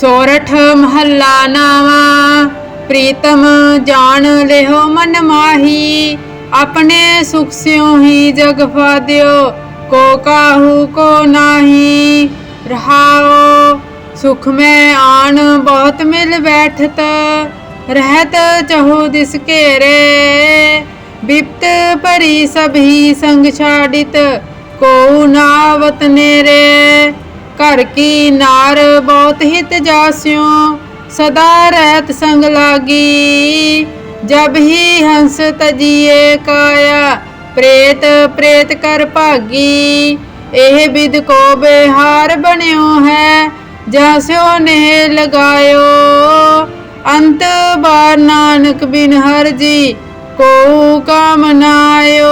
ਸੋਰਠ ਮਹੱਲਾ ਨਾਵਾ, ਪ੍ਰੀਤਮ ਜਾਣ ਲਿਓ ਮਨ ਮਾਹੀ, ਆਪਣੇ ਸੁਖ ਸਿਉ ਹੀ ਜਗ ਫਾਦਿਓ ਕੋ ਕਾਹੂ ਕੋ ਨਾਹੀ, ਰਹਾਓ, ਸੁਖ ਮੈਂ ਆਣ ਬਹੁਤ ਮਿਲ ਬੈਠਤ, ਰਹਿਤ ਚਹੋ ਦਿਸ ਘੇਰੇ, ਬਿਪਤ ਭਰੀ ਸਭੀ ਸੰਗ ਛਾੜਿਤ, ਕੋ ਨਾਵਤ ਨੇਰੇ ਘਰ ਕੀ ਨਾਰ ਬਹੁਤ ਹਿਤ ਜਾਸਿਓ, ਸਦਾ ਰਹਿਤ ਸੰਗ ਲਾਗੀ। ਜਬ ਹੀ ਹੰਸ ਤਜੀਏ ਕਾਇਆ, ਪ੍ਰੇਤ ਪ੍ਰੇਤ ਕਰ ਭਾਗੀ। ਇਹ ਬਿਦ ਕੋ ਬਿਹਾਰ ਬਣਿਓ ਹੈ ਜਾਸਿਓ ਨੇ ਲਗਾਇਓ। ਅੰਤ ਬਾਰ ਨਾਨਕ ਬਿਨ ਹਰ ਜੀ ਕੋ ਕਾਮਨਾਇਓ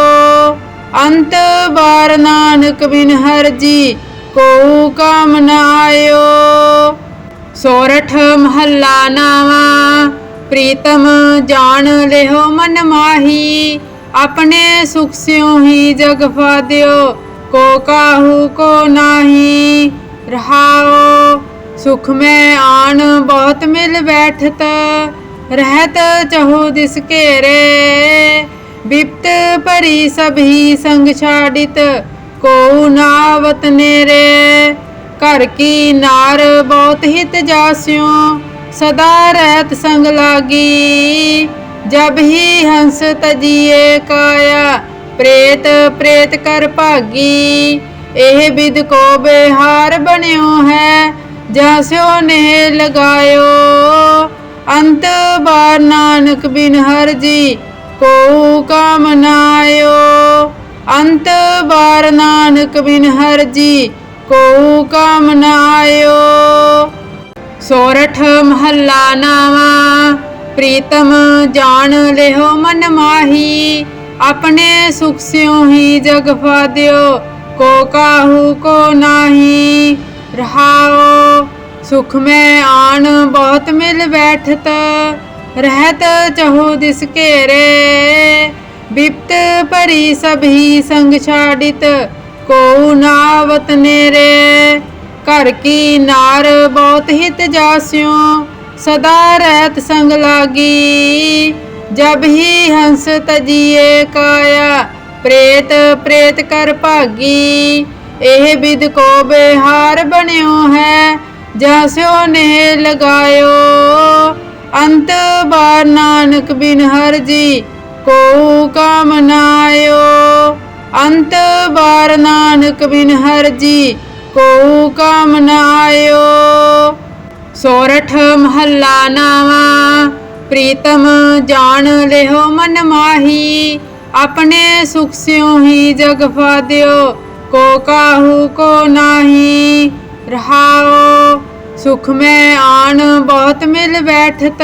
ਅੰਤ ਬਾਰ ਨਾਨਕ ਬਿਨ ਹਰ ਜੀ ਕੋ ਕੰਮ ਨਾ ਆਇਓ। ਸੋਰਠ ਮਹੱਲਾ ਨਾਵਾ, ਪ੍ਰੀਤਮ ਜਾਣ ਲਿਓ ਮਨ ਮਾਹੀ। ਆਪਣੇ ਸੁਖ ਸਿਉ ਹੀ ਜਗ ਫਾਦਿਓ ਕੋ ਕਾਹੂ ਕੋ ਨਾਹੀ। ਰਹਾਓ, ਸੁਖ ਮੈਂ ਆਣ ਬਹੁਤ ਮਿਲ ਬੈਠਤ। ਰਹਿਤ ਚਹੋ ਦਿਸ ਘੇਰੇ। ਬਿਪਤ ਭਰੀ ਸਭੀ ਸੰਗ ਛਾੜਿਤ। ਕੋ ਨਾਵਤ ਨੇਰੇ, ਘਰ ਕੀ ਨਾਰ ਬਹੁਤ ਹਿਤ ਜਾਸਿਓ, ਸਦਾ ਰਹਿਤ ਸੰਗ ਲਾਗੀ। ਜਬ ਹੀ ਹੰਸ ਤਜੀਏ ਕਾਇਆ, ਪ੍ਰੇਤ ਪ੍ਰੇਤ ਕਰ ਭਾਗੀ। ਇਹ ਬਿਦ ਕੋ ਬਿਹਾਰ ਬਣਿਓ ਹੈ ਜਾਸਿਓ ਨੇ ਲਗਾਇਓ। ਅੰਤ ਬਾਰ ਨਾਨਕ ਬਿਨ ਹਰ ਜੀ ਕੋ ਕਾਮਨਾਇਓ ਬਾਰ ਨਾਨਕ ਬਿਨ ਹਰ ਜੀ ਕੋ ਕਾਮਨਾਇਓ ਸੋਰਠ ਮਹੱਲਾ ਨਾਵਾ, ਪ੍ਰੀਤਮ ਜਾਣ ਲਿਓ ਮਨ ਮਾਹੀ, ਆਪਣੇ ਸੁਖ ਸਿਉ ਹੀ ਜਗ ਫਾਦਿਓ ਕੋ ਕਾਹੂ ਕੋ ਨਾਹੀ। ਰਹਾਓ, ਸੁਖ ਮੈਂ ਆਣ ਬਹੁਤ ਮਿਲ ਬੈਠਤ, ਰਹਿਤ ਚਹੋ ਦਿਸ ਘੇਰੇ। ਬਿਪਤ ਭਰੀ ਸਭੀ ਸੰਗ ਛਾੜਿਤ ਕੋ ਨਾਵਤ ਨੇਰੇ। ਘਰ ਕੀ ਨਾਰ ਬਹੁਤ ਹਿਤ ਜਾਸਿਓ, ਸਦਾ ਰਹਿਤ ਸੰਗ ਲਾਗੀ। ਜਬ ਹੀ ਹੰਸ ਤਜੀਏ ਕਾਇਆ, ਪ੍ਰੇਤ ਪ੍ਰੇਤ ਕਰ ਭਾਗੀ। ਇਹ ਬਿਦ ਕੋ ਬਿਹਾਰ ਬਣਿਓ ਹੈ ਜਾਸਿਓ ਨੇ ਲਗਾਇਓ। ਅੰਤ ਬਾਰ ਨਾਨਕ ਬਿਨ ਹਰ ਜੀ ਕੋ ਕਾਮਨਾਇਓ ਅੰਤ ਬਾਰ ਨਾਨਕ ਬਿਨ ਹਰ ਜੀ ਕੋ ਕਾਮਨਾਇਓ ਸੋਰਠ ਮਹੱਲਾ ਨਾਵਾ, ਪ੍ਰੀਤਮ ਜਾਣ ਲਿਓ ਮਨ ਮਾਹੀ, ਆਪਣੇ ਸੁਖ ਸਿਉ ਹੀ ਜਗ ਫਾਦਿਓ ਕੋ ਕਾਹੂ ਕੋ ਨਾਹੀ, ਰਹਾਓ। ਸੁਖ ਮੈਂ ਆਣ ਬਹੁਤ ਮਿਲ ਬੈਠਤ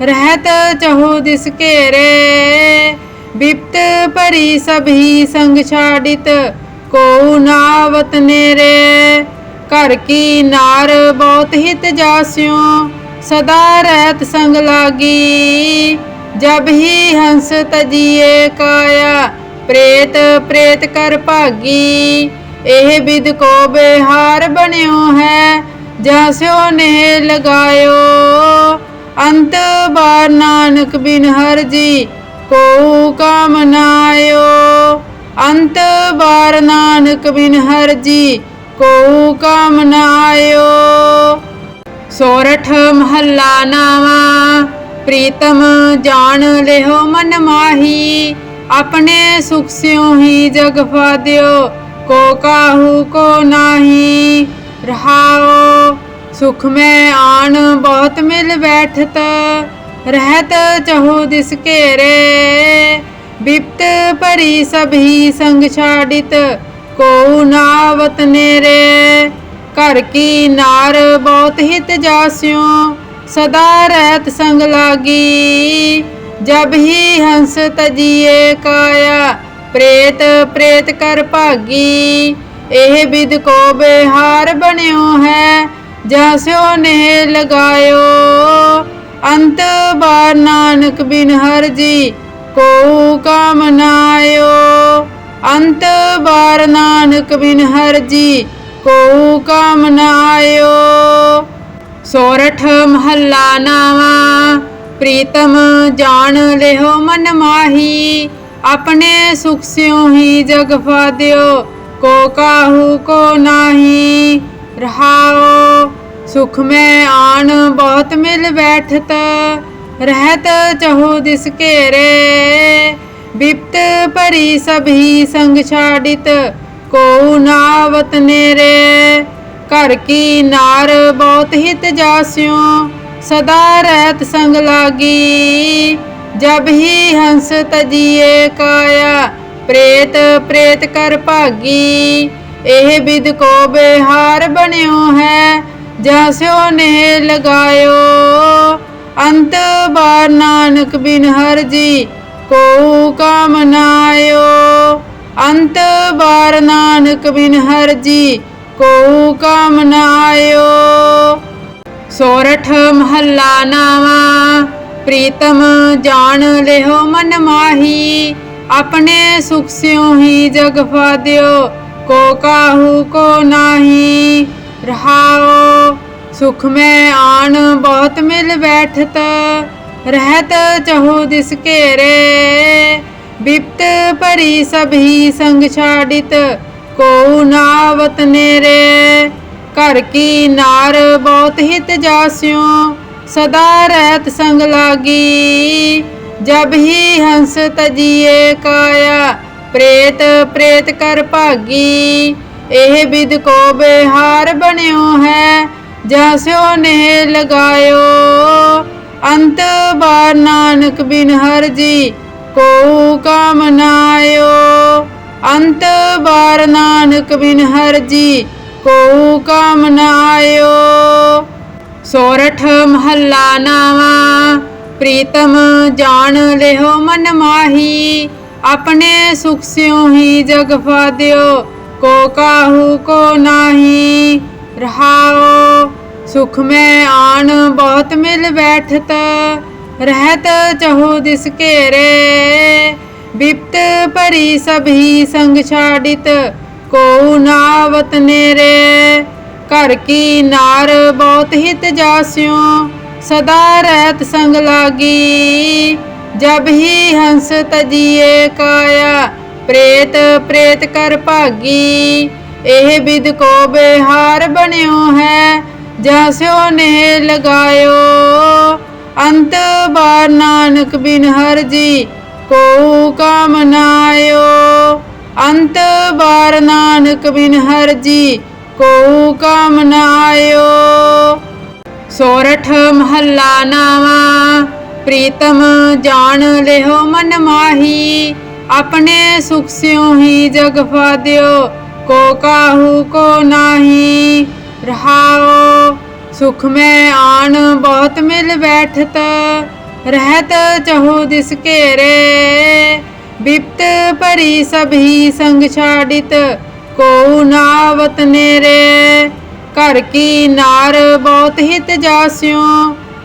ਰਹਿਤ ਚਹੋ ਦਿਸ ਘੇਰੇ, ਬਿਪਤ ਭਰੀ ਸਭੀ ਸੰਗ ਛਾੜਿਤ ਕੋ ਨਾਵਤ ਨੇਰੇ। ਘਰ ਕੀ ਨਾਰ ਬਹੁਤ ਹਿਤ ਜਾਸਿਓ, ਸਦਾ ਰਹਿਤ ਸੰਗ ਲਾਗੀ। ਜਬ ਹੀ ਹੰਸ ਤਜੀਏ ਕਾਇਆ, ਪ੍ਰੇਤ ਪ੍ਰੇਤ ਕਰ ਭਾਗੀ। ਇਹ ਬਿਦ ਕੋ ਬਿਹਾਰ ਬਣਿਓ ਹੈ ਜਾਸਿਓ ਨੇ ਲਗਾਇਓ। ਅੰਤ ਬਾਰ ਨਾਨਕ ਬਿਨ ਹਰ ਜੀ ਕੋ ਕਾਮਨਾਇਓ ਅੰਤ ਬਾਰ ਨਾਨਕ ਬਿਨ ਹਰ ਜੀ ਕੋ ਕਾਮਨਾਇਓ ਸੋਰਠ ਮਹੱਲਾ ਨਾਵਾ, ਪ੍ਰੀਤਮ ਜਾਣ ਲਿਓ ਮਨ ਮਾਹੀ। ਆਪਣੇ ਸੁਖ ਸਿਉ ਹੀ ਜਗ ਫਾਦਿਓ ਕੋ ਕਾਹੂ ਕੋ ਨਾਹੀ। ਰਹਾਓ। ਸੁਖ ਮੈਂ ਆਣ, ਬਹੁਤ ਮਿਲ ਬੈਠਤ, ਰਹਿਤ ਚਹੋ ਦਿਸ ਘੇਰੇ। ਬਿਪਤ ਭਰੀ ਸਭੀ ਸੰਗ ਛਾੜਿਤ ਕੋ ਨਾਵਤ ਨੇਰੇ। ਘਰ ਕੀ ਨਾਰ ਬਹੁਤ ਹਿਤ ਜਾਸਿਓ, ਸਦਾ ਰਹਿਤ ਸੰਗ ਲਾਗੀ। ਜਬ ਹੀ ਹੰਸ ਤਜੀਏ ਕਾਇਆ, ਪ੍ਰੇਤ ਪ੍ਰੇਤ ਕਰ ਭਾਗੀ। ਇਹ ਵਿਦ ਕੋ ਬਿਹਾਰ ਬਣਿਓ ਹੈ ਜਾਸਿਓ ਨੇ ਲਗਾਇਓ। ਅੰਤ ਬਾਰ ਨਾਨਕ ਬਿਨ ਹਰ ਜੀ ਕੋ ਕਾਮਨਾਇਓ ਅੰਤ ਬਾਰ ਨਾਨਕ ਬਿਨ ਹਰ ਜੀ ਕੋ ਕਾਮਨਾਇਓ ਸੋਰਠ ਮਹੱਲਾ ਨਾਵਾ, ਪ੍ਰੀਤਮ ਜਾਣ ਲਿਓ ਮਨ ਮਾਹੀ। ਆਪਣੇ ਸੁਖ ਸਿਉ ਹੀ ਜਗ ਫਾਦਿਓ ਕੋ ਕਾਹੂ ਕੋ ਨਾਹੀ। ਰਹਾਓ ਸੁਖ ਮੈਂ ਆਣ, ਬਹੁਤ ਮਿਲ ਬੈਠਤ, ਰਹਿਤ ਚਹੋ ਦਿਸ ਘੇਰੇ। ਬਿਪਤ ਭਰੀ ਸਭੀ ਸੰਗ ਛਾੜਿਤ ਕੋ ਨਾਵਤ ਨੇਰੇ। ਘਰ ਕੀ ਨਾਰ ਬਹੁਤ ਹਿਤ ਜਾਸਿਓ, ਸਦਾ ਰਹਿਤ ਸੰਗ ਲਾਗੀ। ਜਬ ਹੀ ਹੰਸ ਤਜੀਏ ਕਾਇਆ, ਪ੍ਰੇਤ ਪ੍ਰੇਤ ਕਰ ਭਾਗੀ। ਇਹ ਵਿਦ ਕੋ ਬਿਹਾਰ ਬਣਿਓ ਹੈ ਜਾਸਿਓ ਨੇ ਲਗਾਇਓ? ਅੰਤ ਬਾਰ ਨਾਨਕ ਬਿਨ ਹਰ ਜੀ ਕੋ ਕਾਮਨਾਇਓ ਅੰਤ ਬਾਰ ਨਾਨਕ ਬਿਨ ਹਰ ਜੀ ਕੋ ਕਾਮਨਾਇਓ ਸੋਰਠ ਮਹੱਲਾ ਨਾਵਾ, ਪ੍ਰੀਤਮ ਜਾਣ ਲਿਓ ਮਨ ਮਾਹੀ, ਆਪਣੇ ਸੁਖ ਸਿਉ ਹੀ ਜਗ ਫਾਦਿਓ। ਕੋ ਕਾਹੂ ਕੋ ਨਾਹੀ, ਰਹਾਓ, ਸੁਖ ਮੈਂ ਆਣ, ਬਹੁਤ ਮਿਲ ਬੈਠਤ, ਰਹਿਤ ਚਹੋ ਦਿਸ ਘੇਰੇ। ਬਿਪਤ ਭਰੀ ਸਭੀ ਸੰਗ ਛਾੜਿਤ ਕੋ ਨਾਵਤ ਨੇਰੇ। ਘਰ ਕੀ ਨਾਰ ਬਹੁਤ ਹਿਤ ਜਾਸਿਓ, ਸਦਾ ਰਹਿਤ ਸੰਗ ਲਾਗੀ। ਜਬ ਹੀ ਹੰਸ ਤਜੀਏ ਕਾਇਆ ਪ੍ਰੇਤ ਪ੍ਰੇਤ ਕਰ ਭਾਗੀ, ਇਹ ਬਿਦ ਕੋ ਬਿਹਾਰ ਬਣਿਓ ਹੈ ਜਾਸਿਓ ਨੇ ਲਗਾਇਓ। ਅੰਤ ਬਾਰ ਨਾਨਕ ਬਿਨ ਹਰ ਜੀ ਕੋ ਕਾਮਨਾਇਓ ਅੰਤ ਬਾਰ ਨਾਨਕ ਬਿਨ ਹਰ ਜੀ ਕੋ ਕਾਮਨਾਇਓ ਸੋਰਠ ਮਹੱਲਾ ਨਾਵਾ, ਪ੍ਰੀਤਮ ਜਾਣ ਲਿਓ ਮਨ ਮਾਹੀ। ਆਪਣੇ ਸੁਖ ਸਿਉ ਹੀ ਜਗ ਫਾਦਿਓ ਕੋ ਕਾਹੂ, ਕੋ ਨਾਹੀ। ਰਹਾਓ ਸੁਖ ਮੈਂ ਆਣ, ਬਹੁਤ ਮਿਲ ਬੈਠਤ। ਰਹਿਤ ਚਹੋ ਦਿਸ ਘੇਰੇ। ਬਿਪਤ ਭਰੀ ਸਭੀ ਸੰਗ ਛਾੜਿਤ ਕੋ ਨਾਵਤ ਨੇਰੇ। ਘਰ ਕੀ ਨਾਰ ਬਹੁਤ ਹਿਤ ਜਾਸਿਓ ਸਦਾ ਰਹਿਤ ਸੰਗ ਲਾਗੀ। ਜਬ ਹੀ ਹੰਸ ਤਜੀਏ ਕਾਇਆ, ਪ੍ਰੇਤ ਪ੍ਰੇਤ ਕਰ ਭਾਗੀ। ਇਹ ਬਿਦ ਕੋ ਬਿਹਾਰ ਬਣਿਓ ਹੈ ਜਾਸਿਓ ਨੇ ਲਗਾਇਓ। ਅੰਤ ਬਾਰ ਨਾਨਕ ਬਿਨ ਹਰ ਜੀ ਕੋ ਕਾਮਨਾਇਓ ਅੰਤ ਬਾਰ ਨਾਨਕ ਬਿਨ ਹਰ ਜੀ ਕੋ ਕਾਮਨਾਇਓ ਸੋਰਠ ਮਹੱਲਾ ਨਾਵਾ ਪ੍ਰੀਤਮ ਜਾਣ ਲਿਓ ਮਨ ਮਾਹੀ, ਆਪਣੇ ਸੁਖ ਸਿਉ ਹੀ ਜਗ ਫਾਦਿਓ ਕੋ ਕਾਹੂ ਕੋ ਨਾਹੀ। ਰਹਾਓ, ਸੁਖ ਮੈਂ ਆਣ, ਬਹੁਤ ਮਿਲ ਬੈਠਤ, ਰਹਿਤ ਚਹੋ ਦਿਸ ਘੇਰੇ। ਬਿਪਤ ਭਰੀ ਸਭੀ ਸੰਗ ਛਾੜਿਤ ਕੋ ਨਾਵਤ ਨੇਰੇ। ਘਰ ਕੀ ਨਾਰ ਬਹੁਤ ਹਿਤ ਜਾਸਿਓ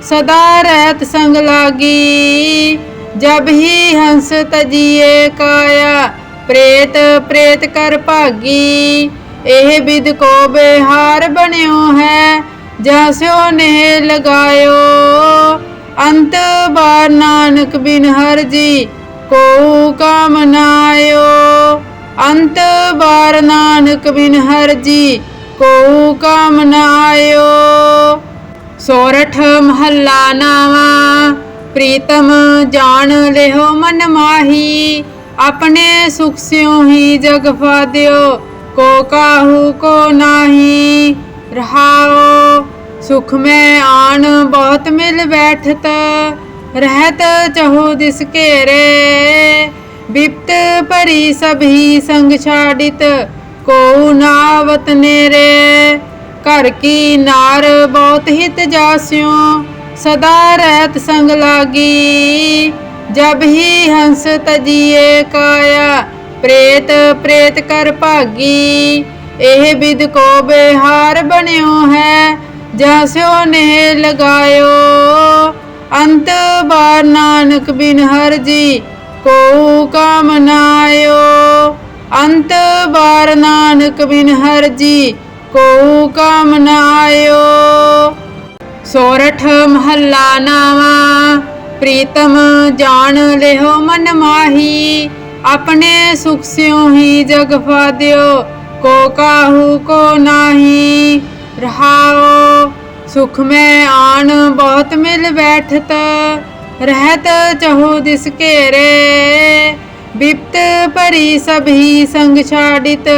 ਸਦਾ ਰਹਿਤ ਸੰਗ ਲਾਗੀ। ਜਬ ਹੀ ਹੰਸ ਤਜੀਏ ਕਾਇਆ, ਪ੍ਰੇਤ ਪ੍ਰੇਤ ਕਰ ਭਾਗੀ। ਇਹ ਵਿਦ ਕੋ ਬਿਹਾਰ ਬਣਿਓ ਹੈ ਜਾਸਿਓ ਨੇ ਲਗਾਇਓ। ਅੰਤ ਬਾਰ ਨਾਨਕ ਬਿਨ ਹਰ ਜੀ ਕੋ ਕਾਮਨਾਇਓ ਅੰਤ ਬਾਰ ਨਾਨਕ ਬਿਨ ਹਰ ਜੀ ਕੋ ਕਾਮਨਾਇਓ ਸੋਰਠ ਮਹੱਲਾ ਨਾਵਾ, ਪ੍ਰੀਤਮ ਜਾਣ ਲਿਓ ਮਨ ਮਾਹੀ, ਆਪਣੇ ਸੁਖ ਸਿਉ ਹੀ ਜਗ ਫਾਦਿਓ ਕੋ ਕਾਹੂ ਕੋ ਨਾਹੀ, ਰਹਾਓ, ਸੁਖ ਮੈਂ ਆਣ ਬਹੁਤ ਮਿਲ ਬੈਠਤ, ਰਹਿਤ ਚਹੋ ਦਿਸ ਘੇਰੇ, ਬਿਪਤ ਭਰੀ ਸਭੀ ਸੰਗ ਛਾੜਿਤ ਕੋ ਨਾਵਤ ਨੇਰੇ ਘਰ ਕੀ ਨਾਰ ਬਹੁਤ ਹਿਤ ਜਾਸਿਓ, ਸਦਾ ਰਹਿਤ ਸੰਗ ਲਾਗੀ। ਜਬ ਹੀ ਹੰਸ ਤਜੀਏ ਕਾਇਆ, ਪ੍ਰੇਤ ਪ੍ਰੇਤ ਕਰ ਭਾਗੀ। ਇਹ ਬਿਦ ਕੋ ਬਿਹਾਰ ਬਣਿਓ ਹੈ ਜਾਸਿਓ ਨੇ ਲਗਾਇਓ। ਅੰਤ ਬਾਰ ਨਾਨਕ ਬਿਨ ਹਰ ਜੀ ਕੋ ਕਾਮਨਾਇਓ ਅੰਤ ਬਾਰ ਨਾਨਕ ਬਿਨ ਹਰ ਜੀ ਕੋ ਕਾਮਨਾਇਓ ਸੋਰਠ ਮਹੱਲਾ ਨਾਵਾ ਪ੍ਰੀਤਮ ਜਾਣ ਲਿਓ ਮਨ ਮਾਹੀ ਆਪਣੇ ਸੁਖ ਸਿਉ ਹੀ ਜਗ ਫਾਦਿਓ ਕੋ ਕਾਹੂ ਕੋ ਨਾਹੀ ਰਹਾਓ ਸੁਖ ਮੈਂ ਆਣ ਬਹੁਤ ਮਿਲ ਬੈਠਤ ਰਹਿਤ ਚਹੋ ਦਿਸ ਘੇਰੇ ਬਿਪਤ ਭਰੀ ਸਭੀ ਸੰਗ ਛਾੜਿਤ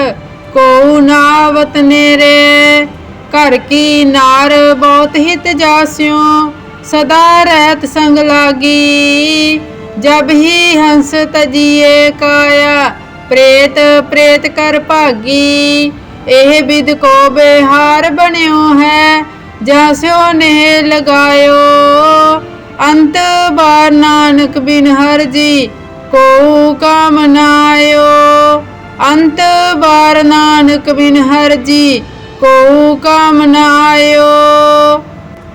ਕੋ ਨਾਵਤ ਨੇਰੇ, ਘਰ ਕੀ ਨਾਰ ਬਹੁਤ ਹਿਤ ਜਾਸਿਓ, ਸਦਾ ਰਹਿਤ ਸੰਗ ਲਾਗੀ। ਜਬ ਹੀ ਹੰਸ ਤਜੀਏ ਕਾਇਆ, ਪ੍ਰੇਤ ਪ੍ਰੇਤ ਕਰ ਭਾਗੀ। ਇਹ ਬਿਦ ਕੋ ਬਿਹਾਰ ਬਣਿਓ ਹੈ ਜਾਸਿਓ ਨੇ ਲਗਾਇਓ। ਅੰਤ ਬਾਰ ਨਾਨਕ ਬਿਨ ਹਰ ਜੀ ਕੋ ਕਾਮ ਅੰਤ ਬਾਰ ਨਾਨਕ ਬਿਨ ਹਰ ਜੀ ਕੋ ਕਾਮ ਨਾਇਓ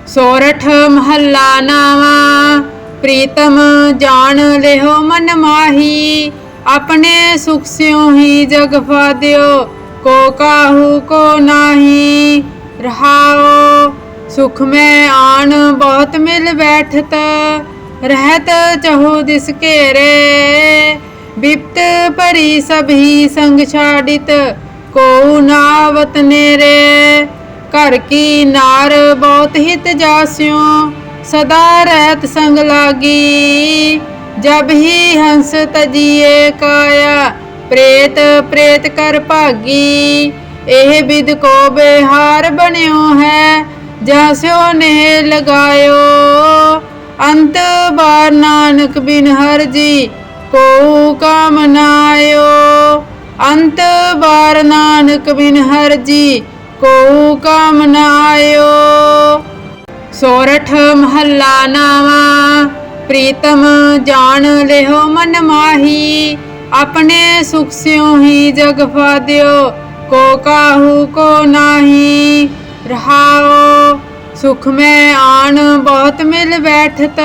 ਸੋਰਠ ਮਹੱਲਾ ਨਾਵਾ, ਪ੍ਰੀਤਮ ਜਾਣ ਲਿਓ ਮਨ ਮਾਹੀ, ਆਪਣੇ ਸੁਖ ਸਿਉ ਹੀ ਜਗ ਫਾਦਿਓ ਕੋ ਕਾਹੂ ਕੋ ਨਾਹੀ ਰਹਾਓ। ਸੁਖ ਮੈਂ ਆਣ ਬਹੁਤ ਮਿਲ ਬੈਠਤ, ਰਹਿਤ ਚਹੋ ਦਿਸ ਘੇਰੇ। ਬਿਪਤ ਭਰੀ ਸਭੀ ਸੰਗ ਛਾੜਿਤ ਕੋ ਨਾਵਤ ਨੇਰੇ। ਘਰ ਕੀ ਨਾਰ ਬਹੁਤ ਹਿਤ ਜਾਸਿਓ, ਸਦਾ ਰਹਿਤ ਸੰਗ ਲਾਗੀ। ਜਬ ਹੀ ਹੰਸ ਤਜੀਏ ਕਾਇਆ, ਪ੍ਰੇਤ ਪ੍ਰੇਤ ਕਰ ਭਾਗੀ। ਇਹ ਬਿਦ ਕੋ ਬਿਹਾਰ ਬਣਿਓ ਹੈ ਜਾਸਿਓ ਨੇ ਲਗਾਇਓ। ਅੰਤ ਬਾਰ ਨਾਨਕ ਬਿਨ ਹਰ ਜੀ ਕੋ ਕਾਮ ਨਾਇਓ, ਅੰਤ ਬਾਰ ਨਾਨਕ ਬਿਨ ਹਰ ਜੀ ਕੋ ਕਾਮ ਨਾਇਓ। ਸੋਰਠ ਮਹੱਲਾ ਨਾਵਾ ਪ੍ਰੀਤਮ ਜਾਣ ਲਿਓ ਮਨ ਮਾਹੀ, ਆਪਣੇ ਸੁਖ ਸਿਉ ਹੀ ਜਗ ਫਾਦਿਓ ਕੋ ਕਾਹੂ ਕੋ ਨਾਹੀ, ਰਹਾਓ। ਸੁਖ ਮੈਂ ਆਣ ਬਹੁਤ ਮਿਲ ਬੈਠਤ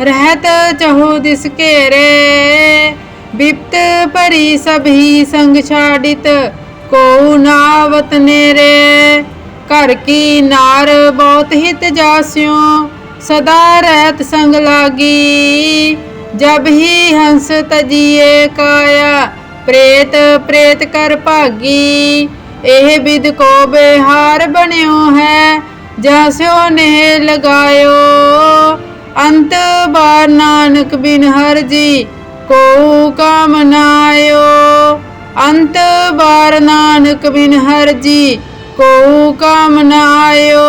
ਰਹਿਤ ਚਹੋ ਦਿਸ ਘੇਰੇ, ਬਿਪਤ ਭਰੀ ਸਭੀ ਸੰਗ ਛਾੜਿਤ ਕੋ ਨਾਵਤ ਨੇਰੇ। ਘਰ ਕੀ ਨਾਰ ਬਹੁਤ ਹਿਤ ਜਾਸਿਓ, ਸਦਾ ਰਹਿਤ ਸੰਗ ਲਾਗੀ। ਜਬ ਹੀ ਹੰਸ ਤਜੀਏ ਕਾਇਆ, ਪ੍ਰੇਤ ਪ੍ਰੇਤ ਕਰ ਭਾਗੀ। ਇਹ ਬਿਦ ਕੋ ਬਿਹਾਰ ਬਣਿਓ ਹੈ ਜਾਸਿਓ ਨੇ ਲਗਾਇਓ। ਅੰਤ ਬਾਰ ਨਾਨਕ ਬਿਨ ਹਰ ਜੀ ਕੋ ਕਾਮ ਨਾਇਓ। ਅੰਤ ਬਾਰ ਨਾਨਕ ਬਿਨ ਹਰ ਜੀ ਕੋ ਕਾਮ ਨਾਇਓ।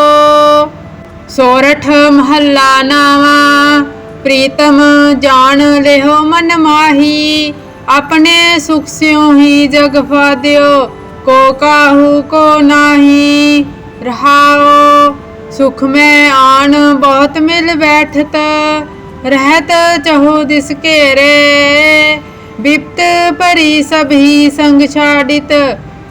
ਸੋਰਠ ਮਹੱਲਾ ਨਾਵਾ, ਪ੍ਰੀਤਮ ਜਾਣ ਲਿਓ ਮਨ ਮਾਹੀ। ਆਪਣੇ ਸੁਖ ਸਿਉ ਹੀ ਜਗ ਫਾਦਿਓ ਕੋ ਕਾਹੂ ਕੋ ਨਾਹੀ। ਰਹਾਓ। ਸੁਖ ਮੈਂ ਆਣ, ਬਹੁਤ ਮਿਲ ਬੈਠਤ, ਰਹਿਤ ਚਹੋ ਦਿਸ ਘੇਰੇ। ਬਿਪਤ ਭਰੀ ਸਭੀ ਸੰਗ ਛਾੜਿਤ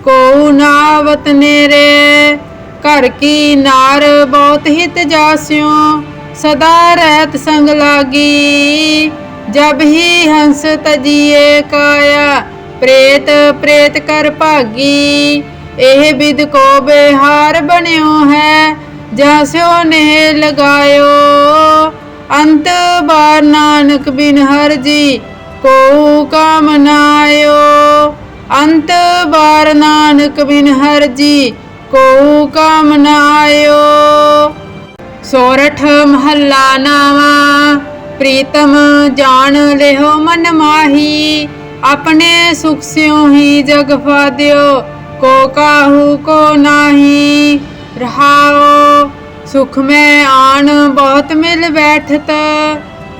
ਕੋ ਨਾਵਤ ਨੇਰੇ। ਘਰ ਕੀ ਨਾਰ ਬਹੁਤ ਹਿਤ ਜਾਸਿਓ, ਸਦਾ ਰਹਿਤ ਸੰਗ ਲਾਗੀ। ਜਬ ਹੀ ਹੰਸ ਤਜੀਏ ਕਾਇਆ, ਪ੍ਰੇਤ ਪ੍ਰੇਤ ਕਰ ਭਾਗੀ। ਇਹ ਵਿਦ ਕੋ ਬਿਹਾਰ ਬਣਿਓ ਹੈ ਜੈਸਿਓ ਨੇ ਲਗਾਇਓ। ਅੰਤ ਬਾਰ ਨਾਨਕ ਬਿਨ ਹਰ ਜੀ ਕੋ ਕਾਮ ਅੰਤ ਬਾਰ ਨਾਨਕ ਬਿਨ ਹਰ ਜੀ ਕੋ ਕਾਮ ਸੋਰਠ ਮਹੱਲਾ ਨਾਵਾ, ਪ੍ਰੀਤਮ ਜਾਣ ਲਿਓ ਮਨ ਮਾਹੀ। ਆਪਣੇ ਸੁਖ ਸਿਉ ਹੀ ਜਗ ਫਾਦਿਓ, ਕੋ ਕਾਹੂ ਕੋ ਨਾਹੀ। ਰਹਾਓ ਸੁਖ ਮੈਂ ਆਣ, ਬਹੁਤ ਮਿਲ ਬੈਠਤ,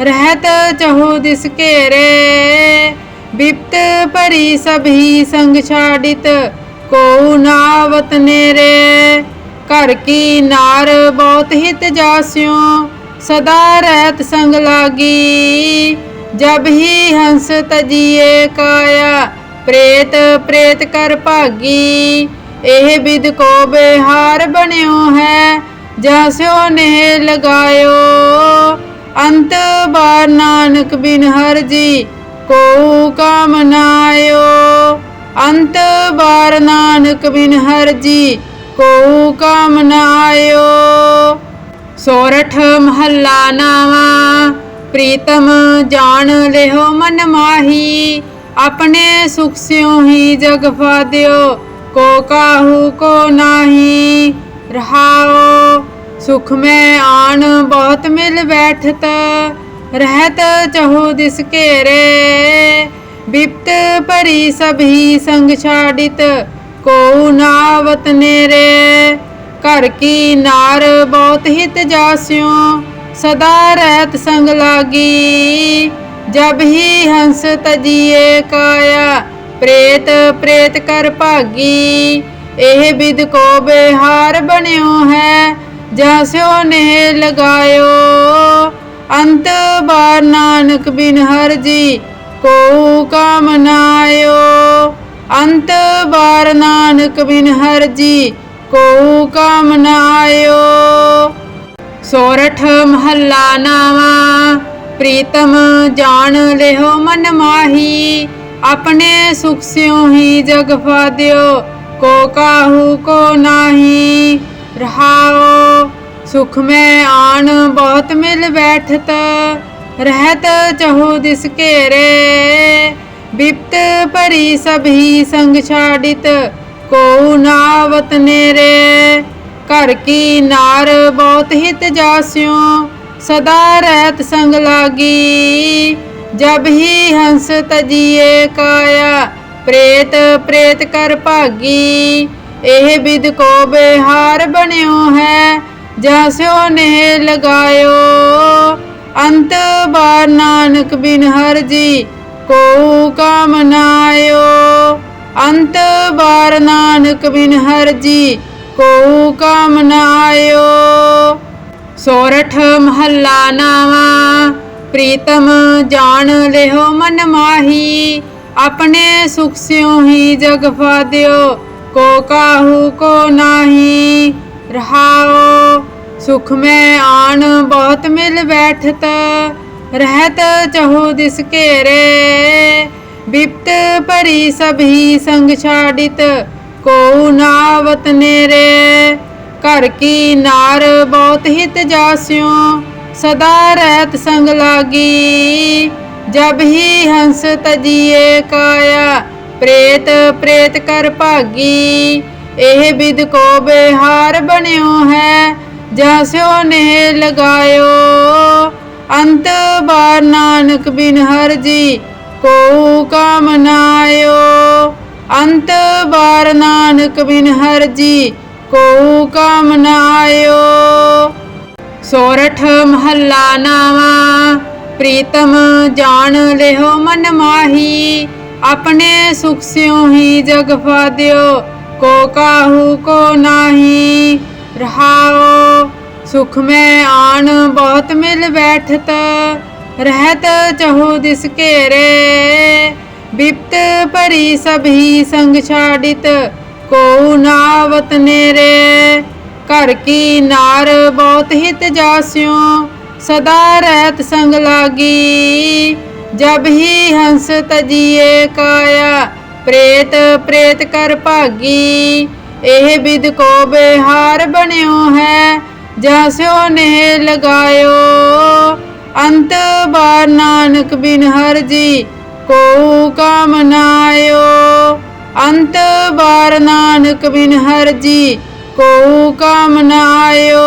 ਰਹਿਤ ਚਹੋ ਦਿਸ ਘੇਰੇ। ਬਿਪਤ ਭਰੀ ਸਭੀ ਸੰਗ ਛਾੜਿਤ ਕੋ ਨਾਵਤ ਨੇਰੇ। ਘਰ ਕੀ ਨਾਰ ਬਹੁਤ ਹਿਤ ਜਾਸਿਓ, ਸਦਾ ਰਹਿਤ ਸੰਗ ਲਾਗੀ। ਜਬ ਹੀ ਹੰਸ ਤਜੀਏ ਕਾਇਆ, ਪ੍ਰੇਤ ਪ੍ਰੇਤ ਕਰ ਭਾਗੀ। ਇਹ ਵਿਦ ਕੋ ਬਿਹਾਰ ਬਣਿਓ ਹੈ ਜਸਿਓ ਨੇ ਲਗਾਇਓ। ਅੰਤ ਬਾਰ ਨਾਨਕ ਬਿਨ ਹਰ ਜੀ ਕੋ ਕਾਮ ਅੰਤ ਬਾਰ ਨਾਨਕ ਬਿਨ ਹਰ ਜੀ ਕੋ ਕਾਮ ਸੋਰਠ ਮਹੱਲਾ ਨਾਵਾ, ਪ੍ਰੀਤਮ ਜਾਣ ਲਿਓ ਮਨ ਮਾਹੀ, ਆਪਣੇ ਸੁਖ ਸਿਉ ਹੀ ਜਗ ਫਾਦਿਓ ਕੋ ਕਾਹੂ ਕੋ ਨਾਹੀ ਰਹਾਓ ਸੁਖ ਮੈਂ ਆਣ ਬਹੁਤ ਮਿਲ ਬੈਠਤ, ਰਹਿਤ ਚਹੋ ਦਿਸ ਘੇਰੇ। ਬਿਪਤ ਭਰੀ ਸਭੀ ਸੰਗ ਛਾੜਿਤ ਕੋ ਨਾਵਤ ਨੇਰੇ। ਘਰ ਕੀ ਨਾਰ ਬਹੁਤ ਹਿਤ ਜਾਸਿਓ, ਸਦਾ ਰਹਿਤ ਸੰਗ ਲਾਗੀ। ਜਬ ਹੀ ਹੰਸ ਤਜੀਏ ਕਾਇਆ ਪ੍ਰੇਤ ਪ੍ਰੇਤ ਕਰ ਭਾਗੀ, ਇਹ ਬਿਦ ਕੋ ਬਿਹਾਰ ਬਣਿਓ ਹੈ ਜਾਸਿਓ ਨੇ ਲਗਾਇਓ। ਅੰਤ ਬਾਰ ਨਾਨਕ ਬਿਨ ਹਰ ਜੀ ਕੋ ਕਾਮਨਾਇਓ ਅੰਤ ਬਾਰ ਨਾਨਕ ਬਿਨ ਹਰ ਜੀ ਕੋ ਕਾਮਨਾਇਓ ਸੋਰਠ ਮਹੱਲਾ ਨਾਵਾ, ਪ੍ਰੀਤਮ ਜਾਣ ਲਿਓ ਮਨ ਮਾਹੀ। ਆਪਣੇ ਸੁਖ ਸਿਉ ਹੀ ਜਗ ਫਾਦਿਓ, ਕੋ ਕਾਹੂ, ਕੋ ਨਾਹੀ। ਰਹਾਓ ਸੁਖ ਮੈਂ ਆਣ, ਬਹੁਤ ਮਿਲ ਬੈਠਤ। ਰਹਿਤ ਚਹੋ ਦਿਸ ਘੇਰੇ। ਬਿਪਤ ਭਰੀ ਸਭੀ ਸੰਗ ਛਾੜਿਤ ਕੋ ਨਾਵਤ ਨੇਰੇ। ਘਰ ਕੀ ਨਾਰ ਬਹੁਤ ਹਿਤ ਜਾਸਿਓ, ਸਦਾ ਰਹਿਤ ਸੰਗ ਲਾਗੀ। ਜਬ ਹੀ ਹੰਸ ਤਜੀਏ ਕਾਇਆ, ਪ੍ਰੇਤ ਪ੍ਰੇਤ ਕਰ ਭਾਗੀ। ਇਹ ਬਿਦ ਕੋ ਬਿਹਾਰ ਬਣਿਓ ਹੈ ਜਸਿਓ ਨੇ ਲਗਾਇਓ। ਅੰਤ ਬਾਰ ਨਾਨਕ ਬਿਨ ਹਰ ਜੀ ਕੋ ਕਾਮਨਾਇਓ ਅੰਤ ਬਾਰ ਨਾਨਕ ਬਿਨ ਹਰ ਜੀ ਕੋ ਕਾਮਨਾਇਓ ਸੋਰਠ ਮਹੱਲਾ ਨਾਵਾ ਪ੍ਰੀਤਮ ਜਾਣ ਲਿਓ ਮਨ ਮਾਹੀ, ਆਪਣੇ ਸੁਖ ਸਿਉ ਹੀ ਜਗ ਫਾਦਿਓ ਕੋ ਕਾਹੂ ਕੋ ਨਾਹੀ। ਰਹਾਓ ਸੁਖ ਮੈਂ ਆਣ ਬਹੁਤ ਮਿਲ ਬੈਠਤ, ਰਹਿਤ ਚਹੋ ਦਿਸ ਘੇਰੇ। ਬਿਪਤ ਭਰੀ ਸਭੀ ਸੰਗ ਛਾੜਿਤ ਕੋ ਨਾਵਤ ਨੇਰੇ। ਘਰ ਕੀ ਨਾਰ ਬਹੁਤ ਹਿਤ ਜਾਸਿਓ ਸਦਾ ਰਹਿਤ ਸੰਗ ਲਾਗੀ। ਜਬ ਹੀ ਹੰਸ ਤਜੀਏ ਕਾਇਆ, ਪ੍ਰੇਤ ਪ੍ਰੇਤ ਕਰ ਭਾਗੀ। ਇਹ ਬਿਦ ਕੋ ਬਿਹਾਰ ਬਣਿਓ ਹੈ ਜਸਿਓ ਨੇ ਲਗਾਇਓ। ਅੰਤ ਬਾਰ ਨਾਨਕ ਬਿਨ ਹਰ ਜੀ ਕੋ ਕਾਮਨਾਇਓ ਅੰਤ ਬਾਰ ਨਾਨਕ ਬਿਨ ਹਰ ਜੀ ਕੋ ਕਾਮਨਾਇਓ ਸੋਰਠ ਮਹੱਲਾ ਨਾਵਾ, ਪ੍ਰੀਤਮ ਜਾਣ ਲਿਓ ਮਨ ਮਾਹੀ, ਆਪਣੇ ਸੁਖ ਸਿਉ ਹੀ ਜਗ ਫਾਦਿਓ ਕੋ ਕਾਹੂ ਕੋ ਨਾਹੀ, ਰਹਾਓ, ਸੁਖ ਮੈਂ ਆਣ ਬਹੁਤ ਮਿਲ ਬੈਠਤ, ਰਹਿਤ ਚਹੋ ਦਿਸ ਘੇਰੇ, ਬਿਪਤ ਭਰੀ ਸਭੀ ਸੰਗ ਛਾੜਿਤ, ਕੋ ਨਾਵਤ ਨੇਰੇ ਘਰ ਕੀ ਨਾਰ ਬਹੁਤ ਹਿਤ ਜਾਸਿਓ, ਸਦਾ ਰਹਿਤ ਸੰਗ ਲਾਗੀ। ਜਬ ਹੀ ਹੰਸ ਤਜੀਏ ਕਾਇਆ, ਪ੍ਰੇਤ ਪ੍ਰੇਤ ਕਰ ਭਾਗੀ। ਇਹ ਵਿਦ ਕੋ ਬਿਹਾਰ ਬਣਿਓ ਹੈ ਜਾਸਿਓ ਨੇ ਲਗਾਇਓ। ਅੰਤ ਬਾਰ ਨਾਨਕ ਬਿਨ ਹਰ ਜੀ ਕੋ ਕਾਮਨਾਇਓ ਅੰਤ ਬਾਰ ਨਾਨਕ ਬਿਨ ਹਰ ਜੀ ਕੋ ਕੰਮ ਨਾ ਆਇਓ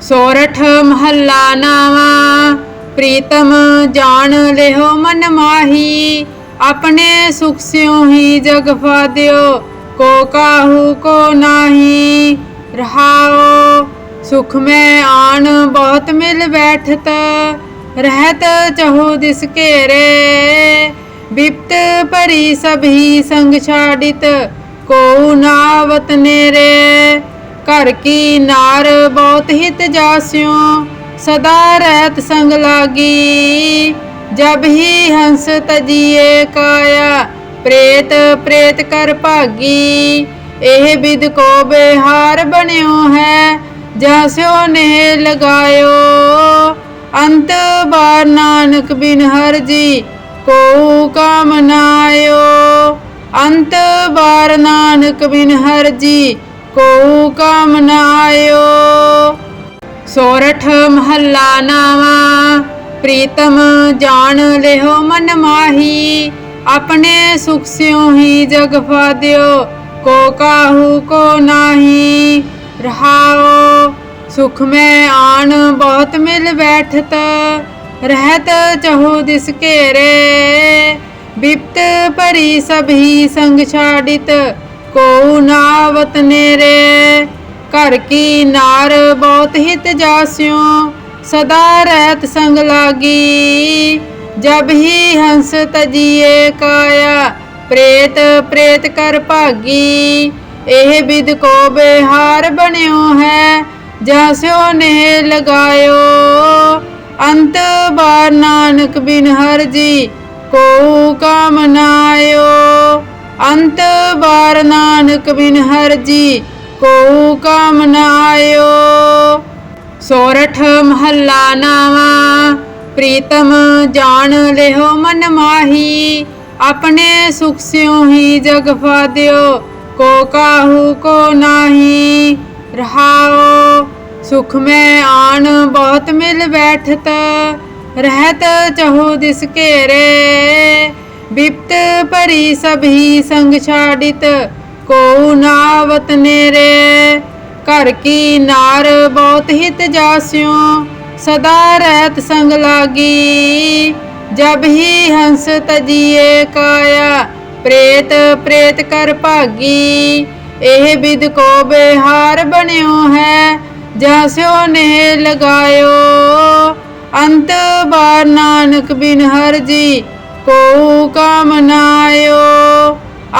ਸੋਰਠ ਮਹੱਲਾ ਨਾਵਾ, ਪ੍ਰੀਤਮ ਜਾਣ ਲਿਓ ਮਨ ਮਾਹੀ, ਆਪਣੇ ਸੁਖ ਸਿਉ ਹੀ ਜਗ ਫਾਦਿਓ ਕੋ ਕਾਹੂ ਕੋ ਨਾਹੀ, ਰਹਾਓ, ਸੁਖ ਮੈਂ ਆਣ ਬਹੁਤ ਮਿਲ ਬੈਠਤ, ਰਹਿਤ ਚਹੋ ਦਿਸ ਘੇਰੇ, ਬਿਪਤ ਭਰੀ ਸਭੀ ਸੰਗ ਛਾੜਿਤ ਕੋ ਨਾਵਤ ਨੇਰੇ, ਘਰ ਕੀ ਨਾਰ ਬਹੁਤ ਹਿਤ ਜਾਸਿਓ, ਸਦਾ ਰਹਿਤ ਸੰਗ ਲਾਗੀ। ਜਬ ਹੀ ਹੰਸ ਤਜੀਏ ਕਾਇਆ, ਪ੍ਰੇਤ ਪ੍ਰੇਤ ਕਰ ਭਾਗੀ। ਇਹ ਬਿਦ ਕੋ ਬਿਹਾਰ ਬਣਿਓ ਹੈ ਜਾਸਿਓ ਨੇ ਲਗਾਇਓ। ਅੰਤ ਬਾਰ ਨਾਨਕ ਬਿਨ ਹਰ ਜੀ ਕੋ ਕਾਮਨਾਇਓ ਅੰਤ ਬਾਰ ਨਾਨਕ ਬਿਨ ਹਰ ਜੀ ਕੋ ਕਾਮਨਾਇਓ ਸੋਰਠ ਮਹੱਲਾ ਨਾਵਾ, ਪ੍ਰੀਤਮ ਜਾਣ ਲਿਓ ਮਨ ਮਾਹੀ, ਆਪਣੇ ਸੁਖ ਸਿਉ ਹੀ ਜਗ ਫਾਦਿਓ ਕੋ ਕਾਹੂ ਕੋ ਨਾਹੀ। ਰਹਾਓ, ਸੁਖ ਮੈਂ ਆਣ ਬਹੁਤ ਮਿਲ ਬੈਠਤ, ਰਹਿਤ ਚਹੋ ਦਿਸ ਘੇਰੇ। ਬਿਪਤ ਭਰੀ ਸਭੀ ਸੰਗ ਛਾੜਿਤ ਕੋ ਨਾਵਤ ਨੇਰੇ। ਘਰ ਕੀ ਨਾਰ ਬਹੁਤ ਹਿਤ ਜਾਸਿਓ, ਸਦਾ ਰਹਿਤ ਸੰਗ ਲਾਗੀ। ਜਬ ਹੀ ਹੰਸ ਤਜੀਏ ਕਾਇਆ, ਪ੍ਰੇਤ ਪ੍ਰੇਤ ਕਰ ਭਾਗੀ। ਇਹ ਬਿਦ ਕੋ ਬਿਹਾਰ ਬਣਿਓ ਹੈ ਜਾਸਿਓ ਨੇ ਲਗਾਇਓ। ਅੰਤ ਬਾਰ ਨਾਨਕ ਬਿਨ ਹਰ ਜੀ ਕੋ ਕਾਮ ਨਾਇਓ, ਅੰਤ ਬਾਰ ਨਾਨਕ ਬਿਨ ਹਰ ਜੀ ਕੋ ਕਾਮ ਸੋਰਠ ਮਹੱਲਾ ਨਾਵਾ, ਪ੍ਰੀਤਮ ਜਾਣ ਲਿਓ ਮਨ ਮਾਹੀ, ਆਪਣੇ ਸੁਖ ਸਿਉ ਹੀ ਜਗ ਫਾਦਿਓ ਕੋ ਕਾਹੂ ਕੋ ਨਾਹੀ, ਰਹਾਓ। ਸੁਖ ਮੈਂ ਆਣ ਬਹੁਤ ਮਿਲ ਬੈਠਤ ਰਹਿਤ ਚਹੋ ਦਿਸ ਘੇਰੇ, ਬਿਪਤ ਭਰੀ ਸਭੀ ਸੰਗ ਛਾੜਿਤ ਕੋ ਨਾਵਤ ਨੇਰੇ। ਘਰ ਕੀ ਨਾਰ ਬਹੁਤ ਹਿਤ ਜਾਸਿਓ, ਸਦਾ ਰਹਿਤ ਸੰਗ ਲਾਗੀ। ਜਬ ਹੀ ਹੰਸ ਤਜੀਏ ਕਾਇਆ, ਪ੍ਰੇਤ ਪ੍ਰੇਤ ਕਰ ਭਾਗੀ। ਇਹ ਬਿਦ ਕੋ ਬਿਹਾਰ ਬਣਿਓ ਹੈ ਜਾਸਿਓ ਨੇ ਲਗਾਇਓ। ਅੰਤ ਬਾਰ ਨਾਨਕ ਬਿਨ ਹਰ ਜੀ ਕੋ ਕਾਮ ਨਾਇਓ।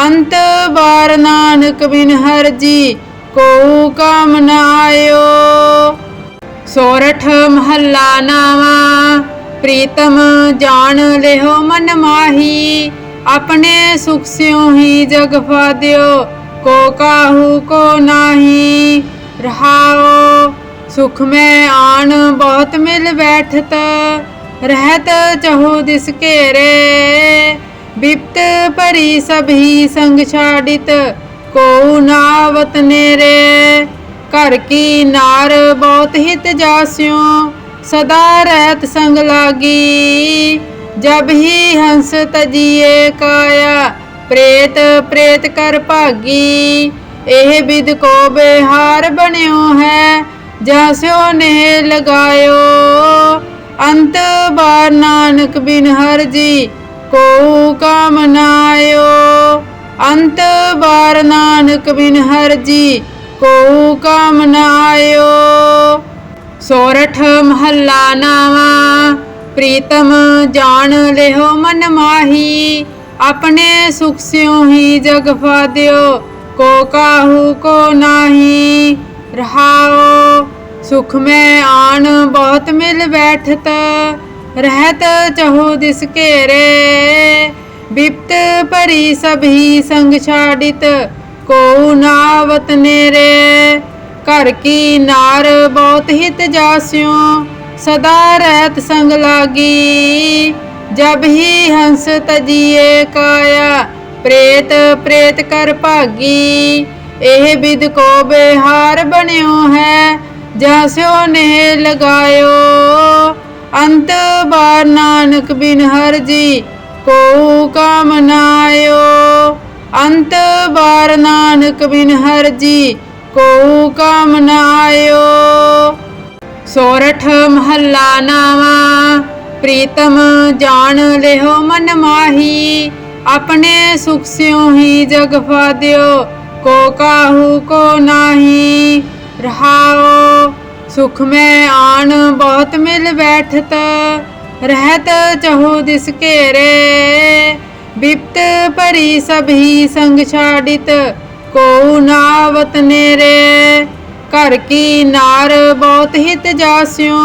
ਅੰਤ ਬਾਰ ਨਾਨਕ ਬਿਨ ਹਰ ਜੀ ਕੋ ਕਾਮ ਨਾਇਓ। ਸੋਰਠ ਮਹੱਲਾ ਨਾਵਾ, ਪ੍ਰੀਤਮ ਜਾਣ ਲਿਓ ਮਨ ਮਾਹੀ। ਆਪਣੇ ਸੁਖ ਸਿਉ ਹੀ ਜਗ ਫਾਦਿਓ ਕੋ ਕਾਹੂ ਕੋ ਨਾਹੀ। ਰਹਾਓ। ਸੁਖ ਮੈਂ ਆਣ, ਬਹੁਤ ਮਿਲ ਬੈਠਤ, ਰਹਿਤ ਚਹੋ ਦਿਸ ਘੇਰੇ। ਬਿਪਤ ਭਰੀ ਸਭੀ ਸੰਗ ਛਾੜਿਤ ਕੋ ਨਾਵਤ ਨੇਰੇ। ਘਰ ਕੀ ਨਾਰ ਬਹੁਤ ਹਿਤ ਜਾਸਿਓ, ਸਦਾ ਰਹਿਤ ਸੰਗ ਲਾਗੀ। ਜਬ ਹੀ ਹੰਸ ਤਜੀਏ ਕਾਇਆ, ਪ੍ਰੇਤ ਪ੍ਰੇਤ ਕਰ ਭਾਗੀ। ਇਹ ਵਿਦ ਕੋ ਬਿਹਾਰ ਬਣਿਓ ਹੈ ਜਾਸਿਓ ਨੇ ਲਗਾਇਓ। ਅੰਤ ਬਾਰ ਨਾਨਕ ਬਿਨ ਹਰ ਜੀ ਕੋ ਕਾਮ ਅੰਤ ਬਾਰ ਨਾਨਕ ਬਿਨ ਹਰ ਜੀ ਕੋ ਕਾਮ ਸੋਰਠ ਮਹੱਲਾ ਨਾਵਾ, ਪ੍ਰੀਤਮ ਜਾਣ ਲਿਓ ਮਨ ਮਾਹੀ। ਆਪਣੇ ਸੁਖ ਸਿਉ ਹੀ ਜਗ ਫਾਦਿਓ ਕੋ ਕਾਹੂ ਕੋ ਨਾਹੀ। ਰਹਾਓ। ਸੁਖ ਮੈਂ ਆਣ, ਬਹੁਤ ਮਿਲ ਬੈਠਤ, ਰਹਿਤ ਚਹੋ ਦਿਸ ਘੇਰੇ। ਬਿਪਤ ਭਰੀ ਸਭੀ ਸੰਗ ਛਾੜਿਤ ਕੋ ਨਾਵਤ ਨੇਰੇ। ਘਰ ਕੀ ਨਾਰ ਬਹੁਤ ਹਿਤ ਜਾਸਿਓ, ਸਦਾ ਰਹਿਤ ਸੰਗ ਲਾਗੀ। ਜਬ ਹੀ ਹੰਸ ਤਜੀਏ ਕਾਇਆ, ਪ੍ਰੇਤ ਪ੍ਰੇਤ ਕਰ ਭਾਗੀ। ਇਹ ਵਿਦ ਕੋ ਬਿਹਾਰ ਬਣਿਓ ਹੈ ਜੈਸਿਓ ਨੇ ਲਗਾਇਓ। ਅੰਤ ਬਾਰ ਨਾਨਕ ਬਿਨ ਹਰ ਜੀ ਕੋ ਕਾਮ ਅੰਤ ਬਾਰ ਨਾਨਕ ਬਿਨ ਹਰ ਜੀ ਕੋ ਕਾਮ ਸੋਰਠ ਮਹੱਲਾ ਨਾਵਾ, ਪ੍ਰੀਤਮ ਜਾਣ ਲਿਓ ਮਨ ਮਾਹੀ। ਆਪਣੇ ਸੁਖ ਸਿਉ ਹੀ ਜਗ ਫਾਦਿਓ, ਕੋ ਕਾਹੂ ਕੋ ਨਾਹੀ। ਰਹਾਓ, ਸੁਖ ਮੈਂ ਆਣ, ਬਹੁਤ ਮਿਲ ਬੈਠਤ, ਰਹਿਤ ਚਹੋ ਦਿਸ ਘੇਰੇ। ਬਿਪਤ ਭਰੀ ਸਭੀ ਸੰਗ ਛਾੜਿਤ ਕੋ ਨਾਵਤ ਨੇਰੇ। ਘਰ ਕੀ ਨਾਰ ਬਹੁਤ ਹਿਤ ਜਾਸਿਓ,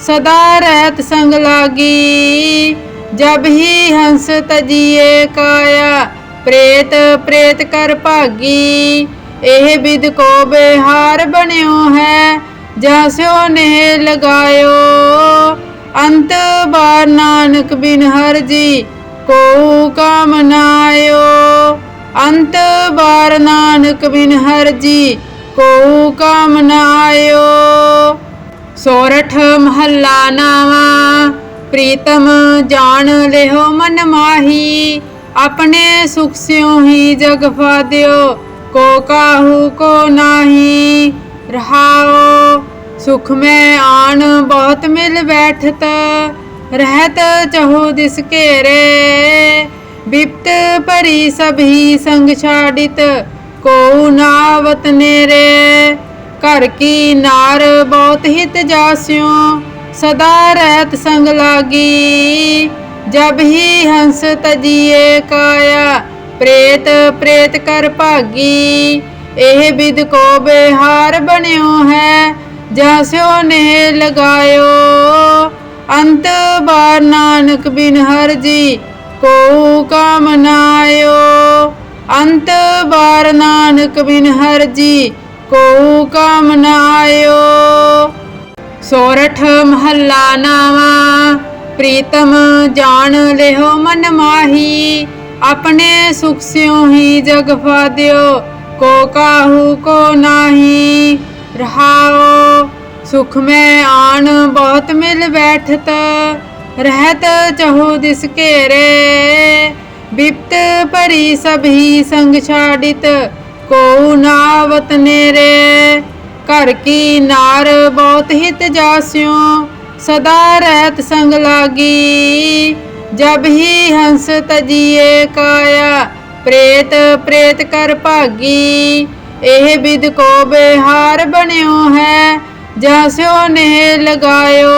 ਸਦਾ ਰਹਿਤ ਸੰਗ ਲਾਗੀ। ਜਬ ਹੀ ਹੰਸ ਤਜੀਏ ਕਾਇਆ, ਪ੍ਰੇਤ ਪ੍ਰੇਤ ਕਰ ਭਾਗੀ। ਇਹ ਬਿਦ ਕੋ ਬਿਹਾਰ ਬਣਿਓ ਹੈ ਜਾਸਿਓ ਨੇ ਲਗਾਇਓ। ਅੰਤ ਬਾਰ ਨਾਨਕ ਬਿਨ ਹਰ ਜੀ ਕੋ ਕਾਮ ਅੰਤ ਬਾਰ ਨਾਨਕ ਬਿਨ ਹਰ ਜੀ ਕੋ ਕਾਮ ਸੋਰਠ ਮਹੱਲਾ ਨਾਵਾ, ਪ੍ਰੀਤਮ ਜਾਣ ਲਿਓ ਮਨ ਮਾਹੀ, ਆਪਣੇ ਸੁਖ ਸਿਉ ਹੀ ਜਗ ਫਾਦਿਓ ਕੋ ਕਾਹੂ ਕੋ ਨਾਹੀ ਰਹਾਓ ਸੁਖ ਮੈਂ ਆਣ ਬਹੁਤ ਮਿਲ ਬੈਠਤ, ਰਹਿਤ ਚਹੋ ਦਿਸ ਘੇਰੇ। ਬਿਪਤ ਭਰੀ ਸਭੀ ਸੰਗ ਛਾੜਿਤ ਕੋ ਨਾਵਤ ਨੇਰੇ। ਘਰ ਕੀ ਨਾਰ ਬਹੁਤ ਹਿਤ ਜਾਸਿਓ, ਸਦਾ ਰਹਿਤ ਸੰਗ ਲਾਗੀ। ਜਬ ਹੀ ਹੰਸ ਤਜੀਏ ਕਾਇਆ ਪ੍ਰੇਤ ਪ੍ਰੇਤ ਕਰ ਭਾਗੀ, ਇਹ ਬਿਦ ਕੋ ਬਿਹਾਰ ਬਣਿਓ ਹੈ ਜਾਸਿਓ ਨੇ ਲਗਾਇਓ। ਅੰਤ ਬਾਰ ਨਾਨਕ ਬਿਨ ਹਰ ਜੀ ਕੋ ਕਾਮਨਾਇਓ ਅੰਤ ਬਾਰ ਨਾਨਕ ਬਿਨ ਹਰ ਜੀ ਕੋ ਕਾਮਨਾਇਓ ਸੋਰਠ ਮਹੱਲਾ ਨਾਵਾ, ਪ੍ਰੀਤਮ ਜਾਣ ਲਿਓ ਮਨ ਮਾਹੀ। ਆਪਣੇ ਸੁਖ ਸਿਉ ਹੀ ਜਗ ਫਾਦਿਓ ਕੋ ਕਾਹੂ, ਕੋ ਨਾਹੀ। ਰਹਾਓ, ਸੁਖ ਮੈਂ ਆਣ, ਬਹੁਤ ਮਿਲ ਬੈਠਤ। ਰਹਿਤ ਚਹੋ ਦਿਸ ਘੇਰੇ। ਬਿਪਤ ਭਰੀ ਸਭੀ ਸੰਗ ਛਾੜਿਤ ਕੋ ਨਾਵਤ ਨੇਰੇ। ਘਰ ਕੀ ਨਾਰ ਬਹੁਤ ਹਿਤ ਜਾਸਿਓ, ਸਦਾ ਰਹਿਤ ਸੰਗ ਲਾਗੀ। ਜਬ ਹੀ ਹੰਸ ਤਜੀਏ ਕਾਇਆ, ਪ੍ਰੇਤ ਪ੍ਰੇਤ ਕਰ ਭਾਗੀ। ਇਹ ਬਿਦ ਕੋ ਬਿਹਾਰ ਬਣਿਓ ਹੈ ਜਸਿਓ ਨੇ ਲਗਾਇਓ।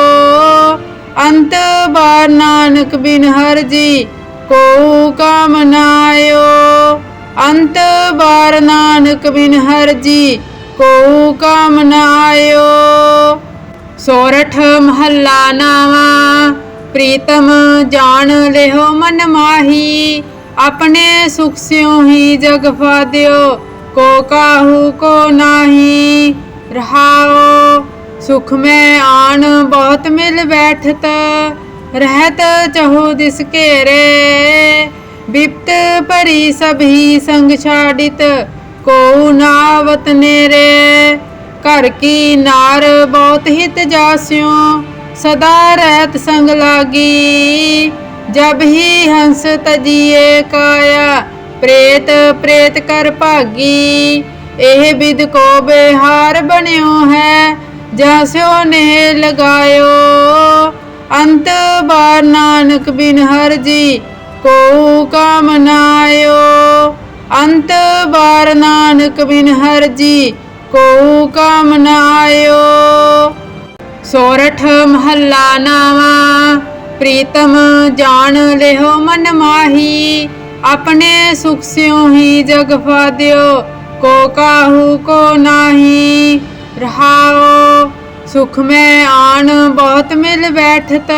ਅੰਤ ਬਾਰ ਨਾਨਕ ਬਿਨ ਹਰ ਜੀ ਕੋ ਕਾਮਨਾਇਓ ਅੰਤ ਬਾਰ ਨਾਨਕ ਬਿਨ ਹਰ ਜੀ ਕੋ ਕਾਮਨਾਇਓ ਸੋਰਠ ਮਹੱਲਾ ਨਾਵਾ ਪ੍ਰੀਤਮ ਜਾਣ ਲਿਓ ਮਨ ਮਾਹੀ, ਆਪਣੇ ਸੁਖ ਸਿਉ ਹੀ ਜਗ ਫਾਦਿਓ ਕੋ ਕਾਹੂ ਕੋ ਨਾਹੀ, ਰਹਾਓ, ਸੁਖ ਮੈਂ ਆਣ ਬਹੁਤ ਮਿਲ ਬੈਠਤ, ਰਹਿਤ ਚਹੋ ਦਿਸ ਘੇਰੇ, ਬਿਪਤ ਭਰੀ ਸਭੀ ਸੰਗ ਛਾੜਿਤ ਕੋ ਨਾਵਤ ਨੇਰੇ, ਘਰ ਕੀ ਨਾਰ ਬਹੁਤ ਹਿਤ ਜਾਸਿਓ ਸਦਾ ਰਹਿਤ ਸੰਗ ਲਾਗੀ। ਜਬ ਹੀ ਹੰਸ ਤਜੀਏ ਕਾਇਆ, ਪ੍ਰੇਤ ਪ੍ਰੇਤ ਕਰ ਭਾਗੀ। ਇਹ ਬਿਦ ਕੋ ਬਿਹਾਰ ਬਣਿਓ ਹੈ ਜਾਸਿਓ ਨੇ ਲਗਾਇਓ। ਅੰਤ ਬਾਰ ਨਾਨਕ ਬਿਨ ਹਰ ਜੀ ਕੋ ਕਾਮਨਾਇਓ ਅੰਤ ਬਾਰ ਨਾਨਕ ਬਿਨ ਹਰ ਜੀ ਕੋ ਕਾਮਨਾਇਓ ਸੋਰਠ ਮਹੱਲਾ ਨਾਵਾ, ਪ੍ਰੀਤਮ ਜਾਣ ਲਿਓ ਮਨ ਮਾਹੀ, ਆਪਣੇ ਸੁਖ ਸਿਉ ਹੀ ਜਗ ਫਾਦਿਓ ਕੋ ਕਾਹੂ ਕੋ ਨਾਹੀ, ਰਹਾਓ, ਸੁਖ ਮੈਂ ਆਣ ਬਹੁਤ ਮਿਲ ਬੈਠਤ,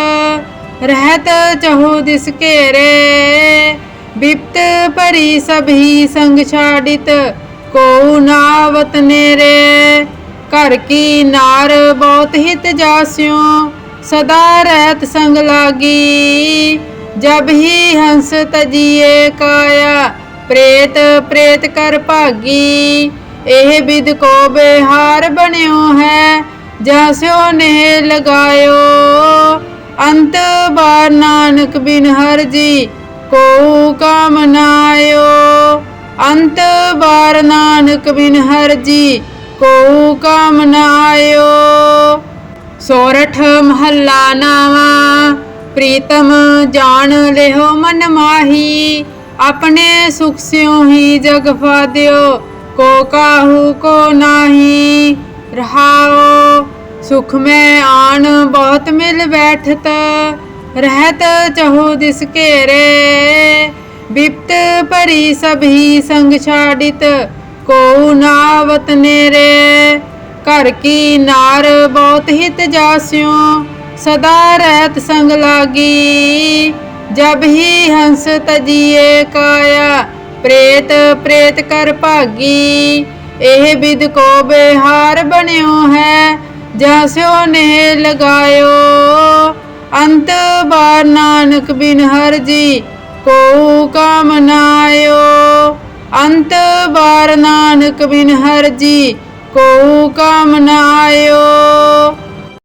ਰਹਿਤ ਚਹੋ ਦਿਸ ਘੇਰੇ, ਬਿਪਤ ਭਰੀ ਸਭੀ ਸੰਗ ਛਾੜਿਤ, ਕੋ ਨਾਵਤ ਨੇਰੇ। ਘਰ ਕੀ ਨਾਰ ਬਹੁਤ ਹਿਤ ਜਾਸਿਓ, ਸਦਾ ਰਹਿਤ ਸੰਗ ਲਾਗੀ। ਜਬ ਹੀ ਹੰਸ ਤਜੀਏ ਕਾਇਆ, ਪ੍ਰੇਤ ਪ੍ਰੇਤ ਕਰ ਭਾਗੀ। ਇਹ ਬਿਦ ਕੋ ਬਿਹਾਰ ਬਣਿਓ ਹੈ ਜਾਸਿਓ ਨੇ ਲਗਾਇਓ। ਅੰਤ ਬਾਰ ਨਾਨਕ ਬਿਨ ਹਰ ਜੀ ਕੋ ਕਾਮਨਾਇਓ ਅੰਤ ਬਾਰ ਨਾਨਕ ਬਿਨ ਹਰ ਜੀ ਕੋ ਆਇਓ ਸੋਰਠ ਮਹੱਲਾ ਨਾਵਾ, ਪ੍ਰੀਤਮ ਜਾਣ ਲਿਓ ਮਨ ਮਾਹੀ, ਆਪਣੇ ਸੁਖ ਸਿਉ ਹੀ ਜਗ ਫਾਦਿਓ ਕੋ ਕਾਹੂ ਕੋ ਨਾਹੀ, ਰਹਾਓ, ਸੁਖ ਮੈਂ ਆਣ ਬਹੁਤ ਮਿਲ ਬੈਠਤ, ਰਹਿਤ ਚਹੋ ਦਿਸ ਘੇਰੇ, ਬਿਪਤ ਭਰੀ ਸਭੀ ਸੰਗ ਛਾੜਿਤ ਕੋ ਨਾਵਤ ਨੇਰੇ, ਘਰ ਕੀ ਨਾਰ ਬਹੁਤ ਹਿਤ ਜਾਸਿਓ, ਸਦਾ ਰਹਿਤ ਸੰਗ ਲਾਗੀ। ਜਬ ਹੀ ਹੰਸ ਤਜੀਏ ਕਾਇਆ, ਪ੍ਰੇਤ ਪ੍ਰੇਤ ਕਰ ਭਾਗੀ। ਇਹ ਬਿਦ ਕੋ ਬਿਹਾਰ ਬਣਿਓ ਹੈ ਜਾਸਿਓ ਨੇ ਲਗਾਇਓ। ਅੰਤ ਬਾਰ ਨਾਨਕ ਬਿਨ ਹਰ ਜੀ ਕੋ ਕਾਮਨਾਇਓ ਅੰਤ ਬਾਰ ਨਾਨਕ ਬਿਨ ਹਰ ਜੀ ਨਾ ਆਇਓ।